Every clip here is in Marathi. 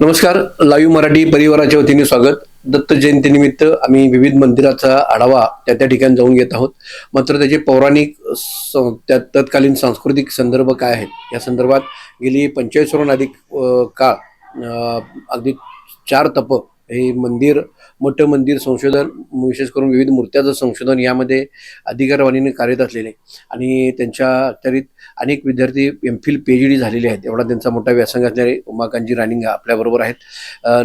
नमस्कार लाईव्ह मराठी परिवाराच्या वतीने स्वागत. दत्त जयंतीनिमित्त आम्ही विविध मंदिराचा आढावा त्या त्या ठिकाणी जाऊन घेत आहोत. मात्र त्याचे पौराणिक स- त्या तत्कालीन सांस्कृतिक संदर्भ काय आहेत? या संदर्भात गेली पंचेचाळीसवरून अधिक काळ अगदी चार तप हे मंदिर मोठं मंदिर संशोधन विशेष करून विविध मूर्त्याचं संशोधन यामध्ये अधिकारवाणीने कार्यरत असलेले. आणि त्यांच्या तरीत अनेक विद्यार्थी M phil P H D झालेले आहेत. एवढा त्यांचा मोठा व्यासंग असणारे उमाकांतजी रानिंगा आपल्याबरोबर आहेत.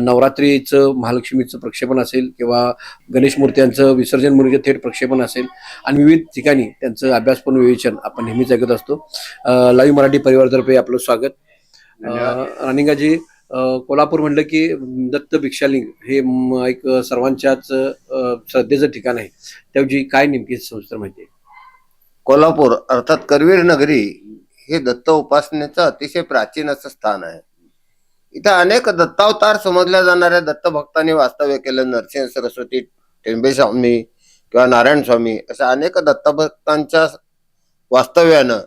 नवरात्रीचं महालक्ष्मीचं प्रक्षेपण असेल किंवा गणेश मूर्त्यांचं विसर्जन मूर्तीचं थेट प्रक्षेपण असेल आणि विविध ठिकाणी त्यांचं अभ्यासपूर्ण विवेचन आपण नेहमीच ऐकत असतो. लाईव्ह मराठी परिवारतर्फे आपलं स्वागत. अ, कोल्हापूर म्हटलं की दत्त भिक्षालिंग हे एक सर्वांच्याच श्रद्धेचं ठिकाण आहे. त्याऐवजी काय नेमकी संस्था माहिती आहे? कोल्हापूर अर्थात करवीर नगरी हे दत्त उपासनेचं अतिशय प्राचीन असं स्थान आहे. इथं अनेक दत्तावतार समजल्या जाणाऱ्या दत्त भक्तांनी वास्तव्य केलं. नरसिंह सरस्वती टेंबे स्वामी किंवा नारायण स्वामी अशा अनेक दत्तभक्तांच्या वास्तव्यानं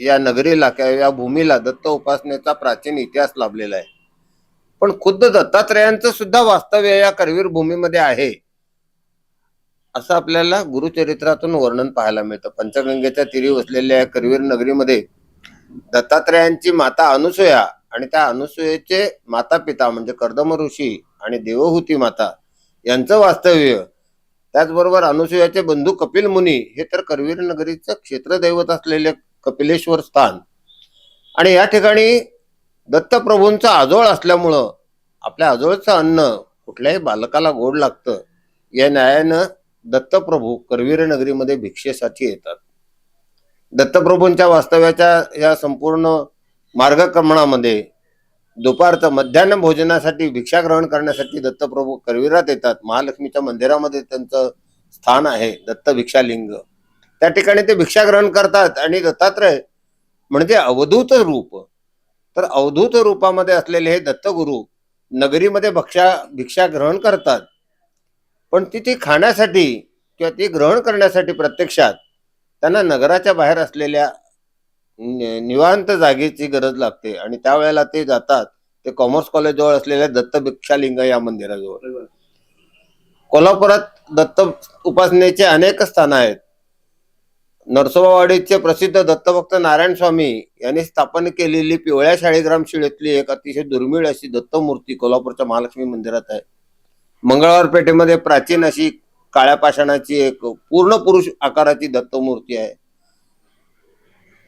या नगरीला किंवा या भूमीला दत्त उपासनेचा प्राचीन इतिहास लाभलेला आहे. पण खुद्द दत्तात्रयांचं सुद्धा वास्तव्य या करवीर भूमीमध्ये आहे. असं आपल्याला गुरुचरित्रातून वर्णन पाहायला मिळतं. पंचगंगेच्या तीरी वसलेल्या या करवीर नगरीमध्ये दत्तात्रयांची माता अनुसूया आणि त्या अनुसूयेचे माता पिता म्हणजे कर्दम ऋषी आणि देवहूती माता यांचं वास्तव्य. त्याचबरोबर अनुसूयाचे बंधू कपिल मुनी हे तर करवीर नगरीचं क्षेत्रदैवत असलेले कपिलेश्वर स्थान. आणि या ठिकाणी दत्तप्रभूंचा आजोळ असल्यामुळं आपल्या आजोळचं अन्न कुठल्याही बालकाला गोड लागतं या न्यायानं दत्तप्रभू करवीरनगरीमध्ये भिक्षेसाठी येतात. दत्तप्रभूंच्या वास्तव्याच्या या संपूर्ण मार्गक्रमणामध्ये दुपारचं मध्यान्ह भोजनासाठी भिक्षा ग्रहण करण्यासाठी दत्तप्रभू करवीरात येतात. महालक्ष्मीच्या मंदिरामध्ये त्यांचं स्थान आहे दत्त भिक्षालिंग त्या ठिकाणी ते भिक्षा ग्रहण करतात आणि दत्तात्रय म्हणजे अवधूत रूप. तर अवधूत रूपामध्ये असलेले हे दत्तगुरु नगरीमध्ये भक्षा भिक्षा ग्रहण करतात. पण ती ती खाण्यासाठी किंवा ती ग्रहण करण्यासाठी प्रत्यक्षात त्यांना नगराच्या बाहेर असलेल्या निवांत जागेची गरज लागते. आणि त्यावेळेला ते जातात ते कॉमर्स कॉलेज जवळ असलेल्या दत्त भिक्षालिंग या मंदिराजवळ. कोल्हापुरात दत्त उपासनेचे अनेक स्थानं आहेत. नरसोबावाडीचे प्रसिद्ध दत्तभक्त नारायण स्वामी यांनी स्थापन केलेली पिवळ्या शाळीग्राम शिळेतली एक अतिशय दुर्मिळ अशी दत्तमूर्ती कोल्हापूरच्या महालक्ष्मी मंदिरात आहे. मंगळवार पेठेमध्ये प्राचीन अशी काळ्या पाषाणाची एक पूर्ण पुरुष आकाराची दत्तमूर्ती आहे.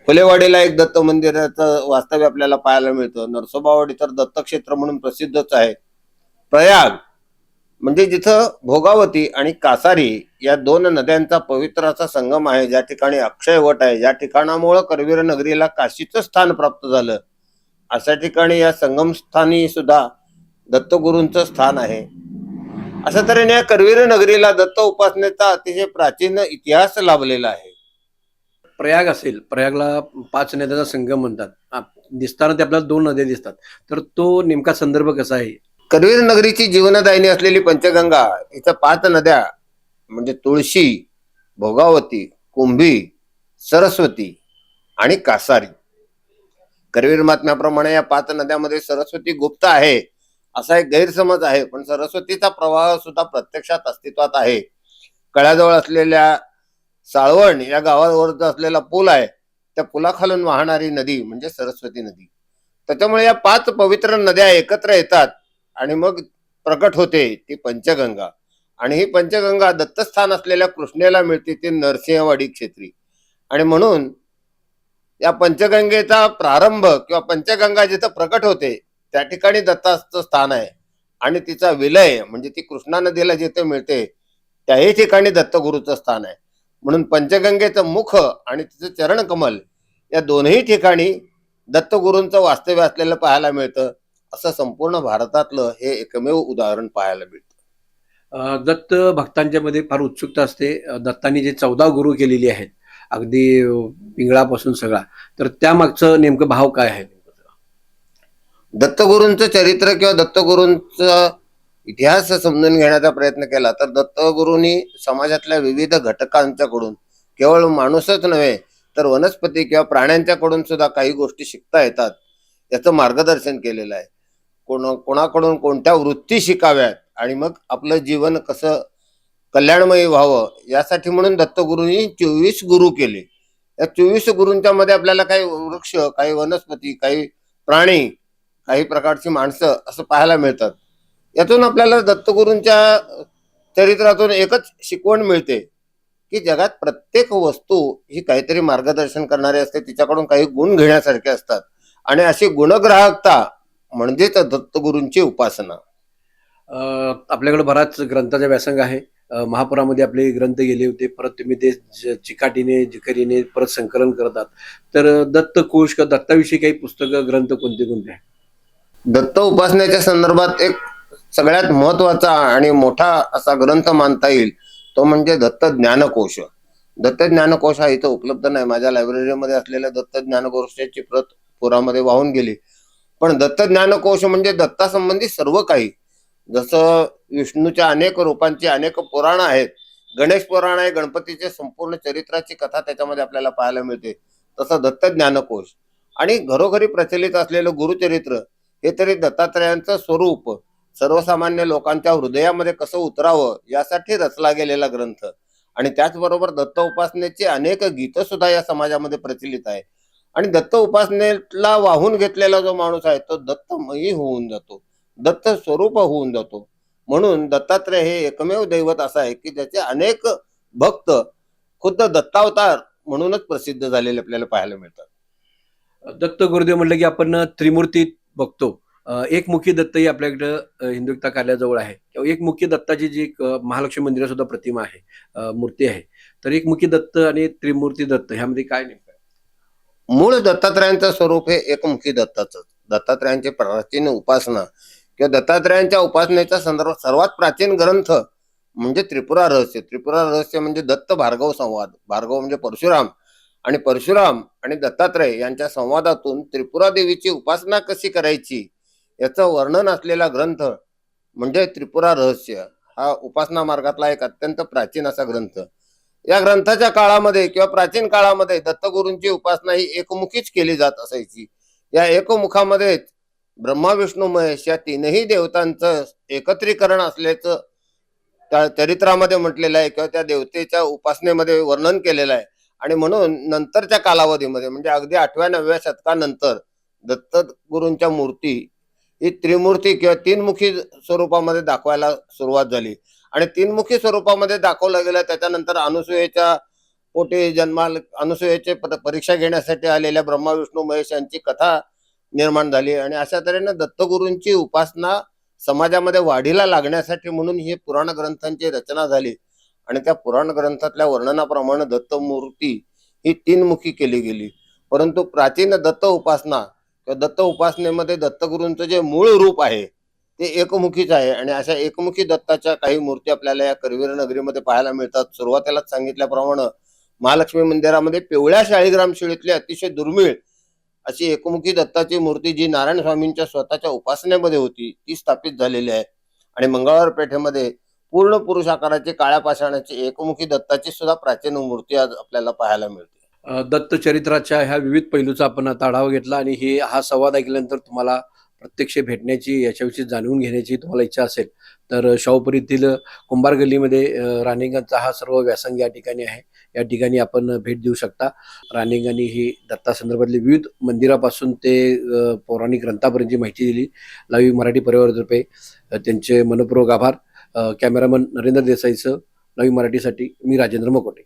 फुलेवाडीला एक दत्त मंदिराचं वास्तव्य आपल्याला पाहायला मिळतं. नरसोबावाडी तर दत्तक्षेत्र म्हणून प्रसिद्धच आहे. प्रयाग म्हणजे जिथं भोगावती आणि कासारी या दोन नद्यांचा पवित्राचा संगम आहे ज्या ठिकाणी अक्षयवट आहे ज्या ठिकाणामुळं करवीर नगरीला काशीचं स्थान प्राप्त झालं. अशा ठिकाणी या संगमस्थानी सुद्धा दत्तगुरूंचं स्थान आहे. अशा तऱ्हेने या करवीर नगरीला दत्त उपासनेचा अतिशय प्राचीन इतिहास लाभलेला आहे. प्रयाग असेल प्रयागला पाच नद्याचा संगम म्हणतात. दिसताना ते आपल्याला दोन नद्या दिसतात. तर तो नेमका संदर्भ कसा आहे? करवीर नगरीची जीवनदायिनी असलेली पंचगंगा इथं पाच नद्या म्हणजे तुळशी भोगावती कुंभी सरस्वती आणि कासारी. करवीर महात्म्याप्रमाणे या पाच नद्यामध्ये सरस्वती गुप्त आहे असा एक गैरसमज आहे. पण सरस्वतीचा प्रवाह सुद्धा प्रत्यक्षात अस्तित्वात आहे. कळ्याजवळ असलेल्या साळवण या गावावर असलेला पूल आहे त्या पुलाखालून वाहणारी नदी म्हणजे सरस्वती नदी. त्याच्यामुळे या पाच पवित्र नद्या एकत्र येतात. आणि मग प्रकट होते ती पंचगंगा. आणि ही पंचगंगा दत्तस्थान असलेल्या कृष्णेला मिळते ती नरसिंहवाडी क्षेत्री. आणि म्हणून या पंचगंगेचा प्रारंभ किंवा पंचगंगा जिथं प्रकट होते त्या ठिकाणी दत्ताचं स्थान आहे. आणि तिचा विलय म्हणजे ती कृष्णा नदीला जिथे मिळते त्याही ठिकाणी दत्तगुरूचं स्थान आहे. म्हणून पंचगंगेचं मुख आणि तिचं चरणकमल या दोनही ठिकाणी दत्तगुरूंचं वास्तव्य असलेलं पाहायला मिळतं. असं संपूर्ण भारतातलं हे एकमेव उदाहरण पाहायला मिळतं. दत्त भक्तांच्या मध्ये फार उत्सुकता असते. दत्तांनी जे चौदा गुरु केलेली आहेत अगदी पिंगळापासून सगळा. तर त्यामागचं नेमकं भाव काय आहे? दत्तगुरूंचं चरित्र किंवा दत्तगुरूंचा इतिहास समजून घेण्याचा प्रयत्न केला तर दत्तगुरूंनी समाजातल्या विविध घटकांच्याकडून केवळ माणूसच नव्हे तर वनस्पती किंवा प्राण्यांच्याकडून सुद्धा काही गोष्टी शिकता येतात याचं मार्गदर्शन केलेलं आहे. कोण कोणाकडून कोणत्या वृत्ती शिकाव्यात आणि मग आपलं जीवन कसं कल्याणमयी व्हावं यासाठी म्हणून दत्तगुरूंनी चोवीस गुरु केले. या चोवीस गुरूंच्या मध्ये आपल्याला काही वृक्ष काही वनस्पती काही प्राणी काही प्रकारची माणसं असं पाहायला मिळतात. यातून आपल्याला दत्तगुरूंच्या चरित्रातून एकच शिकवण मिळते की जगात प्रत्येक वस्तू ही काहीतरी मार्गदर्शन करणारी असते तिच्याकडून काही गुण घेण्यासारखे असतात. आणि अशी गुणग्राहकता म्हणजेच दत्तगुरूंची उपासना. आपल्याकडे बराच ग्रंथाचा व्यासंग आहे. महापुरामध्ये आपले ग्रंथ गेले होते. परत तुम्ही ते चिकाटीने जिकरीने परत संकलन करतात. तर दत्तकोश किंवा दत्ताविषयी काही पुस्तकं ग्रंथ कोणते कोणते? आहेत दत्त उपासनेच्या संदर्भात एक सगळ्यात महत्त्वाचा आणि मोठा असा ग्रंथ मानता येईल तो म्हणजे दत्त ज्ञानकोश. दत्त ज्ञानकोश हा इथं उपलब्ध नाही. माझ्या लायब्ररीमध्ये असलेल्या दत्त ज्ञानकोशाची प्रत पुरामध्ये वाहून गेली. पण दत्त ज्ञानकोश म्हणजे दत्तासंबंधी सर्व काही. जसं विष्णूच्या अनेक रूपांची अनेक पुराण आहेत. गणेश पुराण आहे गणपतीचे संपूर्ण चरित्राची कथा त्याच्यामध्ये आपल्याला पाहायला मिळते. तसं दत्त ज्ञानकोश. आणि घरोघरी प्रचलित असलेलं गुरुचरित्र हे तरी दत्तात्रयांचं स्वरूप. सर्वसामान्य लोकांच्या हृदयामध्ये कसं उतरावं यासाठी रचला गेलेला ग्रंथ. आणि त्याचबरोबर दत्त उपासनेची अनेक गीतं सुद्धा या समाजामध्ये प्रचलित आहे. आणि दत्त उपासनेला वाहून घेतलेला जो माणूस आहे तो दत्तमयी होऊन जातो. दत्त स्वरूप होऊन जातो. म्हणून दत्तात्रय हे एकमेव दैवत असं आहे की ज्याचे अनेक भक्त खुद्द दत्तावतार म्हणूनच प्रसिद्ध झालेले आपल्याला पाहायला मिळतात. दत्त गुरुदेव म्हटलं की आपण त्रिमूर्ती बघतो. एक एकमुखी दत्त ही आपल्याकडं अ, कार्याजवळ आहे. किंवा एकमुखी दत्ताची जी एक, महालक्ष्मी मंदिरात सुद्धा प्रतिमा आहे मूर्ती आहे. तर एकमुखी दत्त आणि त्रिमूर्ती दत्त ह्यामध्ये काय नाही मूळ दत्तात्रयांचं स्वरूप हे एकमुखी दत्ताचं. दत्तात्रयांची प्राचीन उपासना किंवा दत्तात्रयांच्या उपासनेचा संदर्भ सर्वात प्राचीन ग्रंथ म्हणजे त्रिपुरा रहस्य. त्रिपुरा रहस्य म्हणजे दत्त भार्गव संवाद. भार्गव म्हणजे परशुराम आणि परशुराम आणि दत्तात्रय यांच्या संवादातून त्रिपुरा देवीची उपासना कशी करायची याचं वर्णन असलेला ग्रंथ म्हणजे त्रिपुरा रहस्य. हा उपासना मार्गातला एक अत्यंत प्राचीन असा ग्रंथ. या ग्रंथाच्या काळामध्ये किंवा प्राचीन काळामध्ये दत्तगुरूंची उपासना ही एकमुखीच केली जात असायची. या एकमुखामध्येच ब्रह्मा विष्णू महेश या तीनही देवतांचं एकत्रीकरण असल्याचं त्या चरित्रामध्ये म्हटलेलं आहे किंवा त्या देवतेच्या उपासनेमध्ये वर्णन केलेलं आहे. आणि म्हणून नंतरच्या कालावधीमध्ये म्हणजे अगदी आठव्या नवव्या शतकानंतर दत्तगुरूंच्या मूर्ती ही त्रिमूर्ती किंवा तीनमुखी स्वरूपामध्ये दाखवायला सुरुवात झाली. आणि तीनमुखी स्वरूपामध्ये दाखवलं गेलं त्याच्यानंतर अनुसूयेच्या पोटी जन्माल अनुसूयेचे परीक्षा घेण्यासाठी आलेल्या ब्रह्मा विष्णू महेश यांची कथा निर्माण झाली. आणि अशा तऱ्हेने दत्तगुरूंची उपासना समाजामध्ये वाढीला लागण्यासाठी म्हणून ही पुराण ग्रंथांची रचना झाली. आणि त्या पुराण ग्रंथातल्या वर्णनाप्रमाणे दत्तमूर्ती ही तीनमुखी केली गेली. परंतु प्राचीन दत्त उपासना किंवा दत्त उपासनेमध्ये दत्तगुरूंचं जे मूळ रूप आहे ते एकमुखीच आहे. आणि अशा एकमुखी दत्ताच्या काही मूर्ती आपल्याला या करवीर नगरीमध्ये पाहायला मिळतात. सुरुवातीलाच सांगितल्याप्रमाणे महालक्ष्मी मंदिरामध्ये पिवळ्या शाळीग्राम शिळीतली अतिशय दुर्मिळ अशी एकमुखी दत्ताची मूर्ती जी नारायण स्वामींच्या स्वतःच्या उपासनेमध्ये होती ती स्थापित झालेली आहे. आणि मंगळवार पेठेमध्ये पूर्ण पुरुष आकाराची काळ्या पाषाणाची एकमुखी दत्ताची सुद्धा प्राचीन मूर्ती आज आपल्याला पाहायला मिळते. दत्त चरित्राच्या ह्या विविध पैलूचा आपण आता आढावा घेतला आणि हे हा संवाद ऐकल्यानंतर तुम्हाला प्रत्यक्ष भेटण्याची याच्याविषयी जाणून घेण्याची तुम्हाला इच्छा असेल तर शाहूपुरीतील कुंभार गल्लीमध्ये अ, हा सर्व व्यासंग या ठिकाणी आहे. या ठिकाणी आपण भेट देऊ शकता. राणीगंनी ही दत्तासंदर्भातली विविध मंदिरापासून ते पौराणिक ग्रंथापर्यंतची माहिती दिली. लाईव्ह मराठी परिवारातर्फे त्यांचे मनपूर्वक आभार. कॅमेरामन नरेंद्र देसाईचं लाईव्ह मराठीसाठी मी राजेंद्र मकोटे.